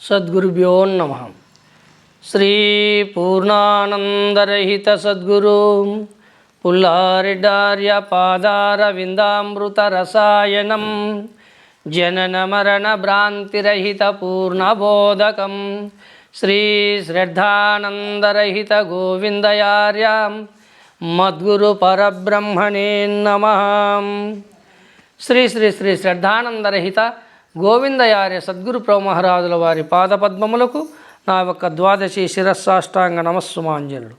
సద్గురుభ్యో నమ. శ్రీ పూర్ణానందరహిత సద్గురు పుల్లారిడార్య పాదారవిందామృత రసాయనం జనన మరణ భ్రాంతిరహిత పూర్ణబోధకం శ్రీ శ్రద్ధానందరహిత గోవిందయార్య మద్గురు పరబ్రహ్మణే నమ. శ్రీ శ్రీ శ్రీ శ్రద్ధానందరహిత గోవిందయార్య సద్గురు మహారాజుల వారి పాదపద్మములకు నా యొక్క ద్వాదశి శిరస్సాష్టాంగ నమస్సుమాంజనులు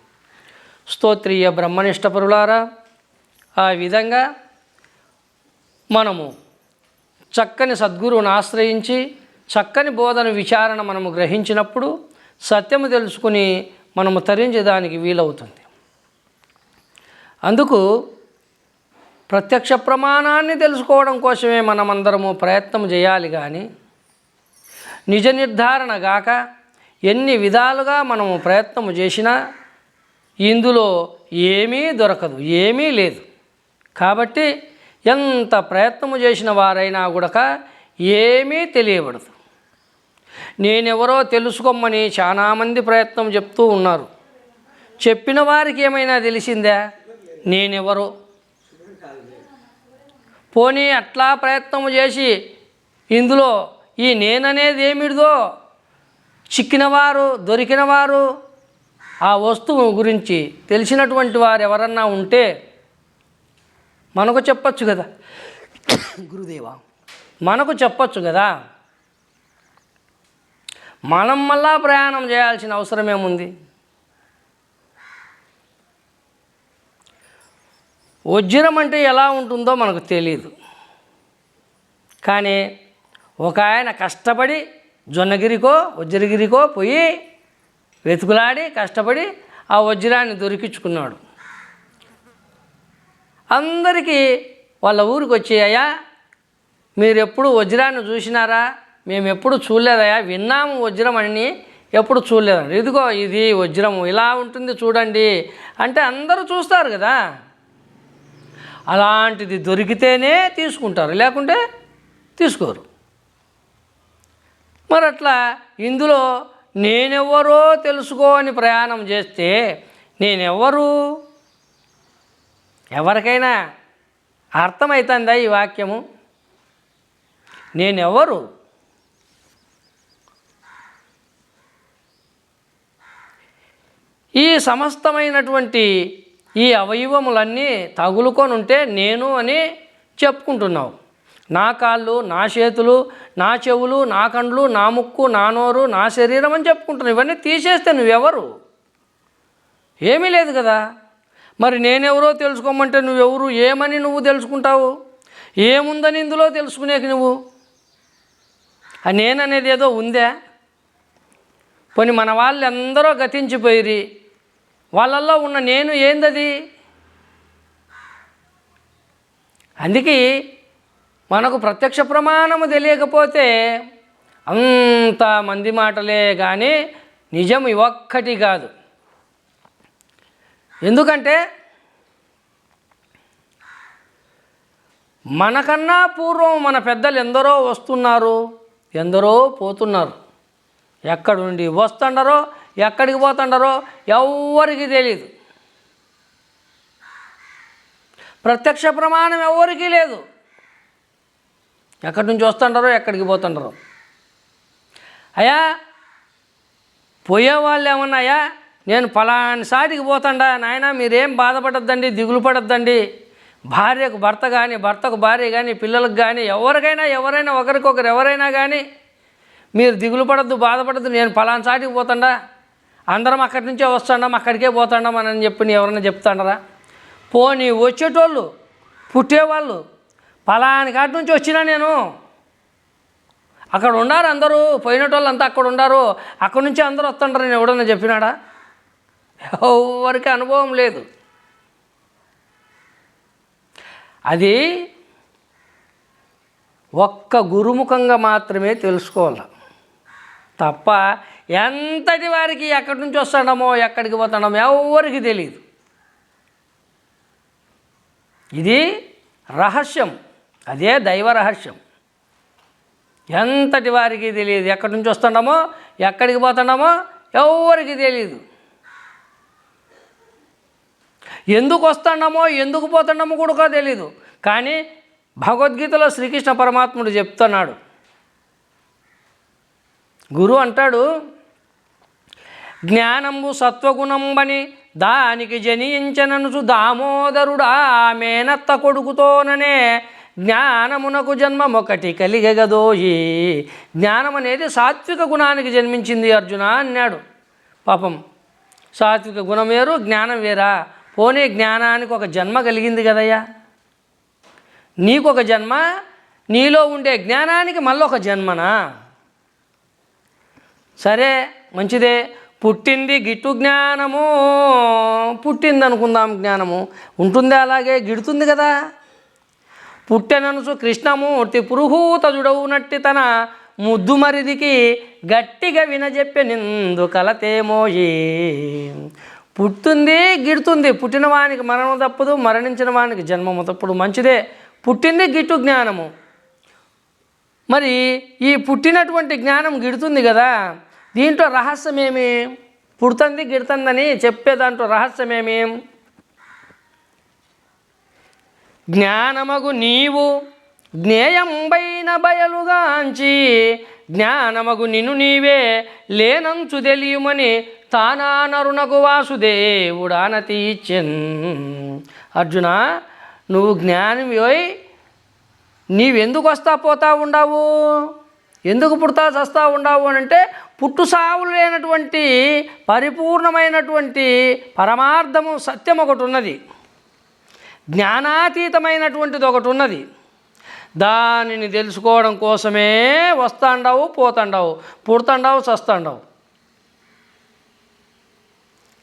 స్తోత్రీయ బ్రహ్మనిష్టపరులారా ఆ విధంగా మనము చక్కని సద్గురువును ఆశ్రయించి చక్కని బోధన విచారణ మనము గ్రహించినప్పుడు సత్యము తెలుసుకుని మనము తరించేదానికి వీలవుతుంది. అందుకు ప్రత్యక్ష ప్రమాణాన్ని తెలుసుకోవడం కోసమే మనమందరము ప్రయత్నం చేయాలి కానీ నిజ నిర్ధారణ గాక ఎన్ని విధాలుగా మనము ప్రయత్నము చేసినా ఇందులో ఏమీ దొరకదు ఏమీ లేదు. కాబట్టి ఎంత ప్రయత్నము చేసిన వారైనా కూడా ఏమీ తెలియబడదు. నేనెవరో తెలుసుకోమని చాలామంది ప్రయత్నం చెప్తూ ఉన్నారు. చెప్పిన వారికి ఏమైనా తెలిసిందా? నేనెవరో? పోనీ అట్లా ప్రయత్నం చేసి ఇందులో ఈ నేననేది ఏమిటిదో చిక్కినవారు దొరికినవారు ఆ వస్తువు గురించి తెలిసినటువంటి వారు ఎవరన్నా ఉంటే మనకు చెప్పచ్చు కదా. గురుదేవా. మనకు చెప్పచ్చు కదా. మనం మళ్ళా ప్రయాణం చేయాల్సిన అవసరం వజ్రం అంటే ఎలా ఉంటుందో మనకు తెలియదు కానీ ఒక ఆయన కష్టపడి జొన్నగిరికో వజ్రగిరికో పోయి వెతుకులాడి కష్టపడి ఆ వజ్రాన్ని దొరికించుకున్నాడు. అందరికీ వాళ్ళ ఊరికి వచ్చాయా మీరు ఎప్పుడు వజ్రాన్ని చూసినారా? మేము ఎప్పుడు చూడలేదయా విన్నాము వజ్రం అని ఎప్పుడు చూడలేదండి ఇదిగో ఇది వజ్రము ఇలా ఉంటుంది చూడండి అంటే అందరూ చూస్తారు కదా. అలాంటిది దొరికితేనే తీసుకుంటారు లేకుంటే తీసుకోరు. మరి అట్లా ఇందులో నేనెవ్వరో తెలుసుకోని ప్రయాణం చేస్తే నేనెవ్వరు ఎవరికైనా అర్థమవుతుందా ఈ వాక్యము? నేనెవ్వరు ఈ సమస్తమైనటువంటి ఈ అవయవములన్నీ తగులుకొని ఉంటే నేను అని చెప్పుకుంటున్నావు. నా కాళ్ళు నా చేతులు నా చెవులు నా కండ్లు నా ముక్కు నా నోరు నా శరీరం అని చెప్పుకుంటున్నావు. ఇవన్నీ తీసేస్తే నువ్వెవరు? ఏమీ లేదు కదా. మరి నేనెవరో తెలుసుకోమంటే నువ్వెవరు? ఏమని నువ్వు తెలుసుకుంటావు? ఏముందని ఇందులో తెలుసుకునేకి నువ్వు? నేననేది ఏదో ఉందే. పోనీ మన వాళ్ళు ఎందరో గతించిపోయిరి. వాళ్ళల్లో ఉన్న నేను ఏందది? అందుకే మనకు ప్రత్యక్ష ప్రమాణము తెలియకపోతే అంత మంది మాటలే కానీ నిజం ఒక్కటి కాదు. ఎందుకంటే మనకన్నా పూర్వం మన పెద్దలు ఎందరో వస్తున్నారు ఎందరో పోతున్నారు. ఎక్కడి నుండి వస్తుండరో ఎక్కడికి పోతుండారో ఎవ్వరికి తెలియదు ప్రత్యక్ష ప్రమాణం ఎవరికీ లేదు. ఎక్కడి నుంచి వస్తుంటారో ఎక్కడికి పోతుంటారో అయ్యా పోయేవాళ్ళు ఏమన్నాయా నేను ఫలాని సాటికి నాయన మీరేం బాధపడద్దండి దిగులు పడద్దండి. భార్యకు భర్త కానీ భర్తకు భార్య కానీ పిల్లలకు కానీ ఎవరికైనా ఎవరైనా ఒకరికొకరు ఎవరైనా కానీ మీరు దిగులు పడద్దు బాధపడద్దు నేను ఫలాని సాటికి పోతాండా. అందరం అక్కడి నుంచే వస్తున్నాం అక్కడికే పోతున్నాం అని చెప్పి ఎవరైనా చెప్తాండరా? పోనీ వచ్చేటోళ్ళు పుట్టేవాళ్ళు. పలాని కాటి నుంచి వచ్చినా నేను. అక్కడ ఉన్నారు అందరూ పోయినటోళ్ళు అంతా అక్కడ ఉండారు. అక్కడి నుంచి అందరూ వస్తుంటారు నేను ఎవడన్నా చెప్పినాడా? ఎవరికి అనుభవం లేదు. అది ఒక్క గురుముఖంగా మాత్రమే తెలుసుకోవాలి. తప్ప ఎంతటి వారికి ఎక్కడి నుంచి వస్తాడమో ఎక్కడికి పోతాడమో ఎవరికి తెలియదు ఇది రహస్యం. అదే దైవ రహస్యం. ఎంతటి వారికి తెలియదు ఎక్కడి నుంచి వస్తున్నామో ఎక్కడికి పోతున్నామో ఎవరికి తెలియదు ఎందుకు వస్తున్నామో ఎందుకు పోతున్నామో కూడా తెలియదు కానీ భగవద్గీతలో శ్రీకృష్ణ పరమాత్ముడు చెప్తున్నాడు. గురు అంటాడు జ్ఞానము సత్వగుణంబని దానికి జనించననుచు దామోదరుడా మేనత్త కొడుకుతోననే జ్ఞానమునకు జన్మమొకటి కలిగగదోయి. జ్ఞానం అనేది సాత్విక గుణానికి జన్మించింది అర్జున అన్నాడు. పాపం సాత్విక గుణం వేరు జ్ఞానం వేరా? పోనీ జ్ఞానానికి ఒక జన్మ కలిగింది కదయ్యా? నీకు ఒక జన్మ నీలో ఉండే జ్ఞానానికి మళ్ళీ ఒక జన్మనా? సరే మంచిదే. పుట్టింది గిట్టు జ్ఞానము పుట్టింది అనుకుందాం జ్ఞానము. ఉంటుంది అలాగే గిడుతుంది కదా. పుట్టెననుసు కృష్ణమూర్తి పురుహూతజుడవునట్టి తన ముద్దు మరిదికి గట్టిగా వినజెప్పే నిందు కలతేమోయి. పుట్టింది గిడుతుంది. పుట్టిన వానికి మరణం తప్పదు మరణించిన వానికి జన్మము తప్పుడు మంచిదే. పుట్టింది గిట్టు జ్ఞానము. మరి ఈ పుట్టినటువంటి జ్ఞానం గిడుతుంది కదా. దీంట్లో రహస్యమేమి? పుడుతుంది గిడుతుందని చెప్పే దాంట్లో రహస్యమేమి? జ్ఞానమగు నీవు జ్ఞేయంబైన బయలుగాంచి జ్ఞానమగు నిన్ను నీవే లేనంచు తెలియమని తానా నరునకు వాసుదేవుడానతి ఇచ్చెన్ అర్జున నువ్వు జ్ఞానివి నీవెందుకు వస్తా పోతా ఉండవు? ఎందుకు పుడతా చస్తా ఉండవు అని అంటే పుట్టు సావులు లేనటువంటి పరిపూర్ణమైనటువంటి పరమార్థము సత్యం ఒకటి ఉన్నది. జ్ఞానాతీతమైనటువంటిది ఒకటి ఉన్నది. దానిని తెలుసుకోవడం కోసమే వస్తాండవు పోతాండవు పుడతాండవు చస్తాండవు.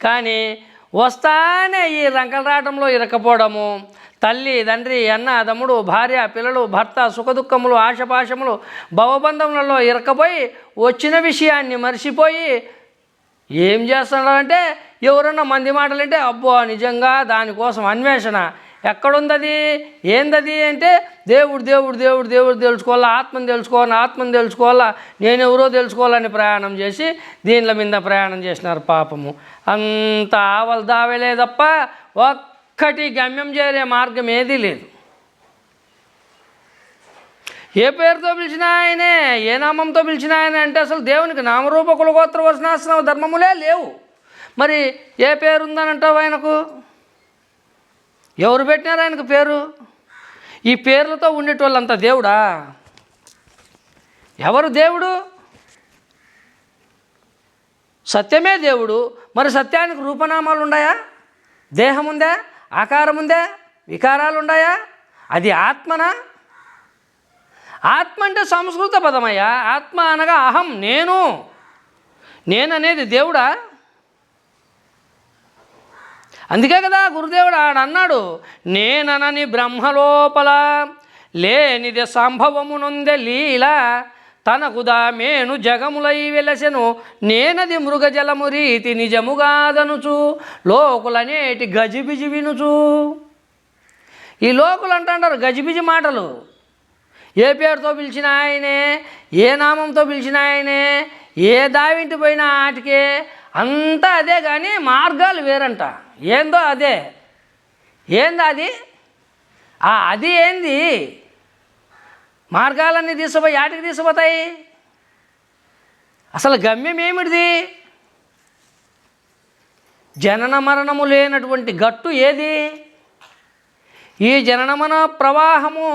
కానీ వస్తానే ఈ రంకలరాటంలో ఇరకపోవడము తల్లి తండ్రి అన్న తమ్ముడు భార్య పిల్లలు భర్త సుఖదుఖములు ఆశపాశములు భవబంధములలో ఇరకపోయి వచ్చిన విషయాన్ని మర్చిపోయి ఏం చేస్తున్నారంటే ఎవరన్నా మంది మాటలంటే అబ్బో నిజంగా దానికోసం అన్వేషణ. ఎక్కడుందది? ఏందది అంటే దేవుడు దేవుడు దేవుడు దేవుడు తెలుసుకోవాలా ఆత్మను తెలుసుకోవాలా ఆత్మను తెలుసుకోవాలా నేను ఎవరో తెలుసుకోవాలని ప్రయాణం చేసి దీనిల మీద ప్రయాణం చేసినారు పాపము. అంత ఆవల దావలే తప్ప ఒక్కటి గమ్యం చేరే మార్గం ఏదీ లేదు. ఏ పేరుతో పిలిచినా ఆయనే ఏ నామంతో పిలిచినా ఆయన అంటే అసలు దేవునికి నామరూప కులగోత్ర వచనాసన ధర్మములే లేవు. మరి ఏ పేరు ఉందని అంటావు ఆయనకు? ఎవరు పెట్టినారు ఆయనకు పేరు? ఈ పేర్లతో ఉండేటోళ్ళంతా దేవుడా? ఎవరు దేవుడు? సత్యమే దేవుడు. మరి సత్యానికి రూపనామాలు ఉన్నాయా దేహం ఉందా ఆకారం ఉందా వికారాలు ఉన్నాయా అది ఆత్మనా? ఆత్మ అంటే సంస్కృత పదమయ్యా. ఆత్మ అనగా అహం నేను. నేననేది దేవుడా? అందుకే కదా గురుదేవుడు ఆడ అన్నాడు నేననని బ్రహ్మలోపల లేనిది సంభవమునుందే లీల. తనకుదా మేను జగములై వెలసెను నేనది మృగజలము రీతి నిజముగాదనుచు లోకులనేటి గజిబిజి వినుచు. ఈ లోకులు అంటారు గజిబిజి మాటలు. ఏ పేరుతో పిలిచిన ఆయనే ఏ నామంతో పిలిచిన ఆయనే ఏ దావింటి పోయినా ఆటికే అంతా అదే కానీ మార్గాలు వేరంట. ఏందో అదే. ఏందో అది? ఆ అది ఏంది? మార్గాలన్నీ తీసుకుపోయి ఆటికి తీసుకుపోతాయి? అసలు గమ్యం ఏమిటిది? జనన మరణము లేనటువంటి గట్టు ఏది? ఈ జననమన ప్రవాహము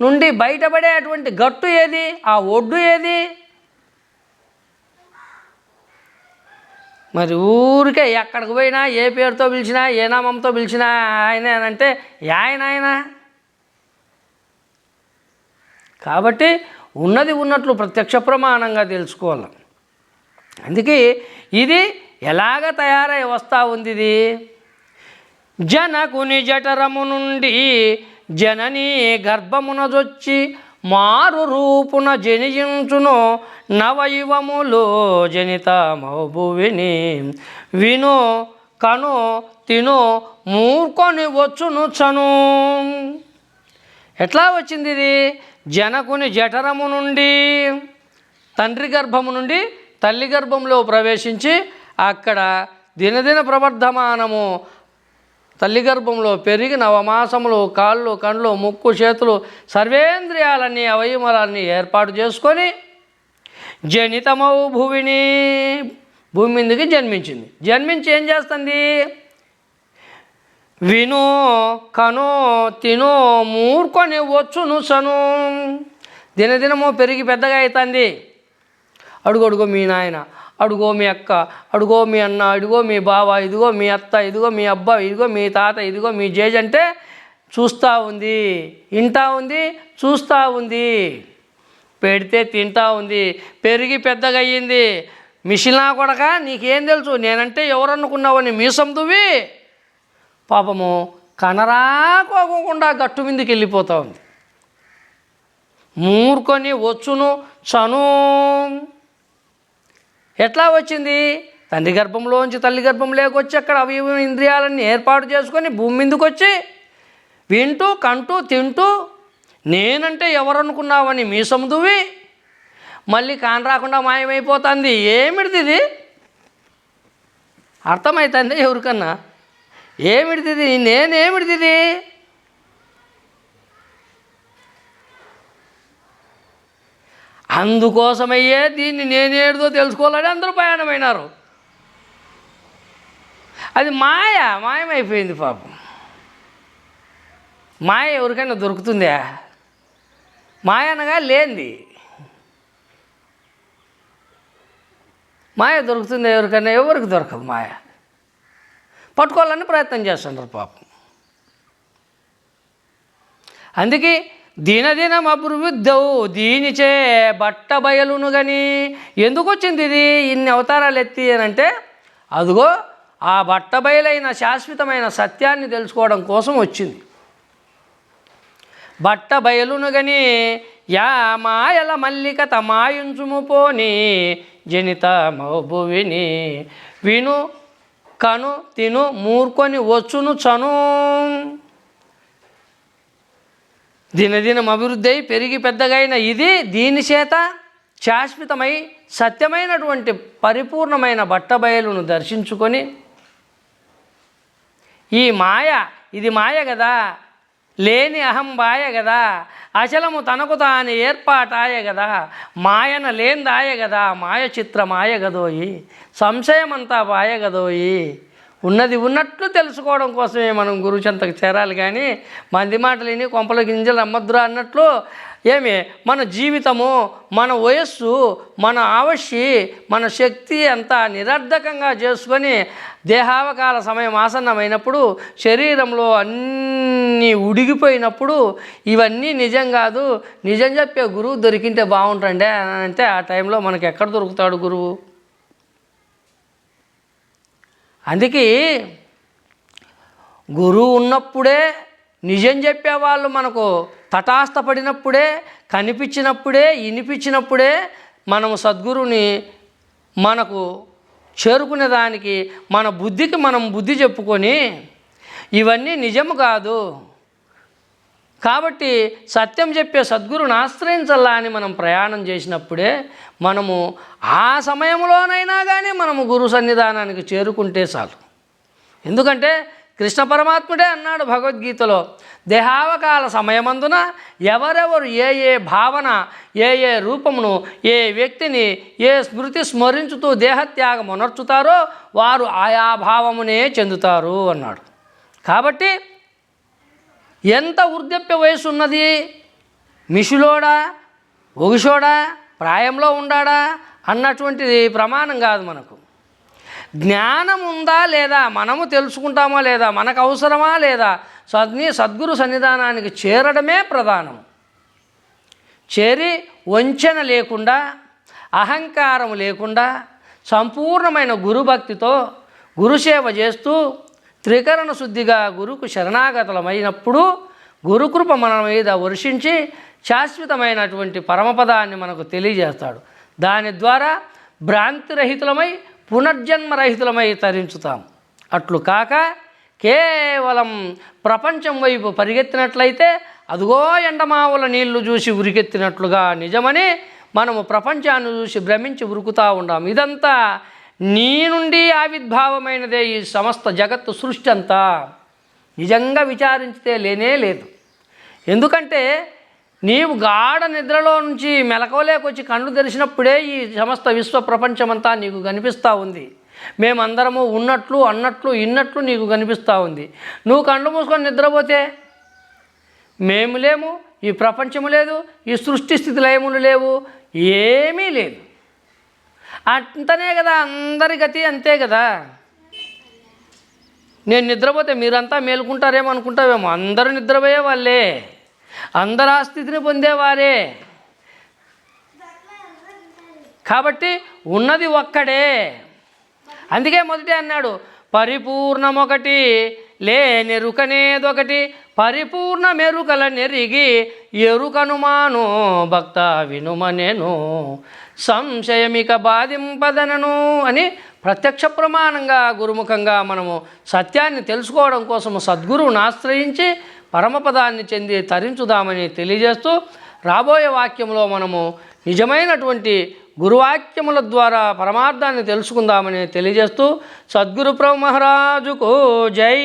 నుండి బయటపడేటువంటి గట్టు ఏది? ఆ ఒడ్డు ఏది? మరి ఊరికే ఎక్కడికి పోయినా ఏ పేరుతో పిలిచినా ఏ నామంతో పిలిచినా ఆయన అంటే ఆయన ఆయన. కాబట్టి ఉన్నది ఉన్నట్లు ప్రత్యక్ష ప్రమాణంగా తెలుసుకోవాలి. అందుకే ఇది ఎలాగ తయారై వస్తూ ఉంది ఇది జనకుని జఠరము నుండి జనని గర్భమునదొచ్చి మారు రూపున జనించును నవయువములో జనిత మౌభువిని విను కను తిను మూర్కొని వచ్చును చను. ఎట్లా వచ్చింది ఇది జనకుని జఠరము నుండి తండ్రి గర్భము నుండి తల్లి గర్భంలో ప్రవేశించి అక్కడ దినదిన ప్రవర్ధమానము తల్లి గర్భంలో పెరిగి నవమాసములు కాళ్ళు కండ్లు ముక్కు చేతులు సర్వేంద్రియాలన్నీ అవయవాలన్నీ ఏర్పాటు చేసుకొని జనితమౌ భూమిని భూమి మీదకి జన్మించింది. జన్మించి ఏం చేస్తుంది? విను కను తిను మూర్కొని వచ్చును సను. దినదినము పెరిగి పెద్దగా అవుతుంది అడుగు మీ నాయన అడుగో మీ అక్క అడుగో మీ అన్న అడుగో మీ బావ ఇదిగో మీ అత్త ఇదిగో మీ అబ్బా ఇదిగో మీ తాత ఇదిగో మీ జేజ్ అంటే చూస్తూ ఉంది ఇంటా ఉంది చూస్తూ ఉంది. పెడితే తింటా ఉంది పెరిగి పెద్దగా అయ్యింది. మిషినా కొడక నీకేం తెలుసు? నేనంటే ఎవరనుకున్నావని మీసం దువ్వి? పాపము కనరాకోకుండా గట్టు మీదకి వెళ్ళిపోతూ ఉంది. మూర్కొని వచ్చును చను. ఎట్లా వచ్చింది? తండ్రి గర్భంలోంచి తల్లి గర్భంలోకి వచ్చి అక్కడ అవి ఇవి ఇంద్రియాలన్నీ ఏర్పాటు చేసుకొని భూమి మీదకి వచ్చి వింటూ కంటూ తింటూ నేనంటే ఎవరనుకున్నావని మీసం దువ్వి మళ్ళీ కాని రాకుండా మాయమైపోతుంది. ఏమిటిది ఇది? అర్థమవుతుంది ఎవరికన్నా? ఏమిటిది ఇది నేనేమిటిది ఇది అందుకోసమయ్యే దీన్ని నేనేడుదో తెలుసుకోవాలని అందరూ ప్రయాణమైనారు. అది మాయ మాయమైపోయింది పాపం. మాయ ఎవరికైనా దొరుకుతుందా? మాయ అనగా లేనిది. మాయ దొరుకుతుంది ఎవరికైనా? ఎవరికి దొరకదు మాయ? పట్టుకోవాలని ప్రయత్నం చేస్తుంటారు పాపం. అందుకే దినదినం అభివృద్ధవు దీనిచే బట్ట బయలును గని. ఎందుకు వచ్చింది ఇది? ఇన్ని అవతారాలు ఎత్తి అని అంటే అదిగో ఆ బట్ట బయలైన శాశ్వతమైన సత్యాన్ని తెలుసుకోవడం కోసం వచ్చింది. బట్ట బయలును గని యా మాయల మల్లిక తమాయించుము పోని జనిత మౌభువిని విను కను తిను మూర్కొని వచ్చును చను. దినదినం అభివృద్ధి అయి పెరిగి పెద్దగైన ఇది దీని చేత శాశ్వతమై సత్యమైనటువంటి పరిపూర్ణమైన బట్టబయలును దర్శించుకొని ఈ మాయ ఇది మాయ కదా లేని అహం బాయ కదా అచలము తనకు తాను ఏర్పాటాయ కదా మాయన లేందాయ కదా మాయ చిత్ర గదోయి సంశయమంతా బాయ గదోయి. ఉన్నది ఉన్నట్లు తెలుసుకోవడం కోసమే మనం గురువు చెంతకు చేరాలి కానీ మంది మాటలు విని కొంపల గింజలు అమ్మద్దురా అన్నట్లు ఏమి? మన జీవితము మన వయస్సు మన ఆవశ్యి మన శక్తి అంతా నిరర్ధకంగా చేసుకొని దేహావకాల సమయం ఆసన్నమైనప్పుడు శరీరంలో అన్నీ ఉడిగిపోయినప్పుడు ఇవన్నీ నిజం కాదు. నిజం చెప్పే గురువు దొరికింటే బాగుంటుండే అని అంటే ఆ టైంలో మనకి ఎక్కడ దొరుకుతాడు గురువు? అందుకే గురువు ఉన్నప్పుడే నిజం చెప్పేవాళ్ళు మనకు తటాస్థపడినప్పుడే కనిపించినప్పుడే వినిపించినప్పుడే మనము సద్గురుని మనకు చేరుకునే దానికి మన బుద్ధికి మనం బుద్ధి చెప్పుకొని ఇవన్నీ నిజము కాదు. కాబట్టి సత్యం చెప్పే సద్గురుని ఆశ్రయించాలా అని మనం ప్రయాణం చేసినప్పుడే మనము ఆ సమయంలోనైనా కానీ మనము గురు సన్నిధానానికి చేరుకుంటే చాలు. ఎందుకంటే కృష్ణ పరమాత్ముడే అన్నాడు భగవద్గీతలో. దేహావకాల సమయమందున ఎవరెవరు ఏ ఏ భావన ఏ ఏ రూపమును ఏ వ్యక్తిని ఏ స్మృతి స్మరించుతూ దేహత్యాగం ఉనర్చుతారో వారు ఆయా భావమునే చెందుతారు అన్నాడు. కాబట్టి ఎంత వృద్ధాప్య వయసు ఉన్నది మిషులోడా? ఒగుషోడా ప్రాయంలో ఉండాడా? అన్నటువంటిది ప్రమాణం కాదు మనకు. జ్ఞానం ఉందా లేదా? మనము తెలుసుకుంటామా లేదా? మనకు అవసరమా లేదా? సద్ని సద్గురు సన్నిధానానికి చేరడమే ప్రధానం. చేరి వంచన లేకుండా అహంకారం లేకుండా సంపూర్ణమైన గురుభక్తితో గురుసేవ చేస్తూ త్రికరణ శుద్ధిగా గురుకు శరణాగతులమైనప్పుడు గురుకృప మన మీద వర్షించి శాశ్వతమైనటువంటి పరమపదాన్ని మనకు తెలియజేస్తాడు. దాని ద్వారా భ్రాంతిరహితులమై పునర్జన్మరహితులమై తరించుతాం అట్లు కాక కేవలం ప్రపంచం వైపు పరిగెత్తినట్లయితే అదుగో ఎండమావుల నీళ్ళు చూసి ఉరికెత్తినట్లుగా నిజమని మనము ప్రపంచాన్ని చూసి భ్రమించి ఉరుకుతూ ఉండాం. ఇదంతా నీ నుండి ఆవిర్భావమైనదే ఈ సమస్త జగత్తు సృష్టి అంతా. నిజంగా విచారించితే లేనే లేదు. ఎందుకంటే నీవు గాఢ నిద్రలో నుంచి మెలకువలేకొచ్చి కళ్ళు తెరిచినప్పుడే ఈ సమస్త విశ్వ ప్రపంచమంతా నీకు కనిపిస్తూ ఉంది. మేమందరము ఉన్నట్లు అన్నట్లు ఇన్నట్లు నీకు కనిపిస్తూ ఉంది. నువ్వు కళ్ళు మూసుకొని నిద్రపోతే మేము లేము ఈ ప్రపంచము లేదు ఈ సృష్టి స్థితి లయములు లేవు ఏమీ లేదు. అంతనే కదా అందరి గతి అంతే కదా. నేను నిద్రపోతే మీరంతా మేలుకుంటారేమో అనుకుంటావేమో అందరూ నిద్రపోయే వాళ్ళే. అందరు ఆ స్థితిని పొందేవారే. కాబట్టి ఉన్నది ఒక్కడే. అందుకే మొదటి అన్నాడు పరిపూర్ణమొకటి లేనెరుకనేదొకటి పరిపూర్ణ మెరుకల నెరిగి ఎరుకనుమాను భక్త వినుమనేను సంశయమిక బాధింపదనను అని ప్రత్యక్ష ప్రమాణంగా గురుముఖంగా మనము సత్యాన్ని తెలుసుకోవడం కోసము సద్గురువును ఆశ్రయించి పరమపదాన్ని చెంది తరించుదామని తెలియజేస్తూ రాబోయే వాక్యంలో మనము నిజమైనటువంటి గురువాక్యముల ద్వారా పరమార్థాన్ని తెలుసుకుందామని తెలియజేస్తూ సద్గురు ప్రభు మహారాజుకు జై.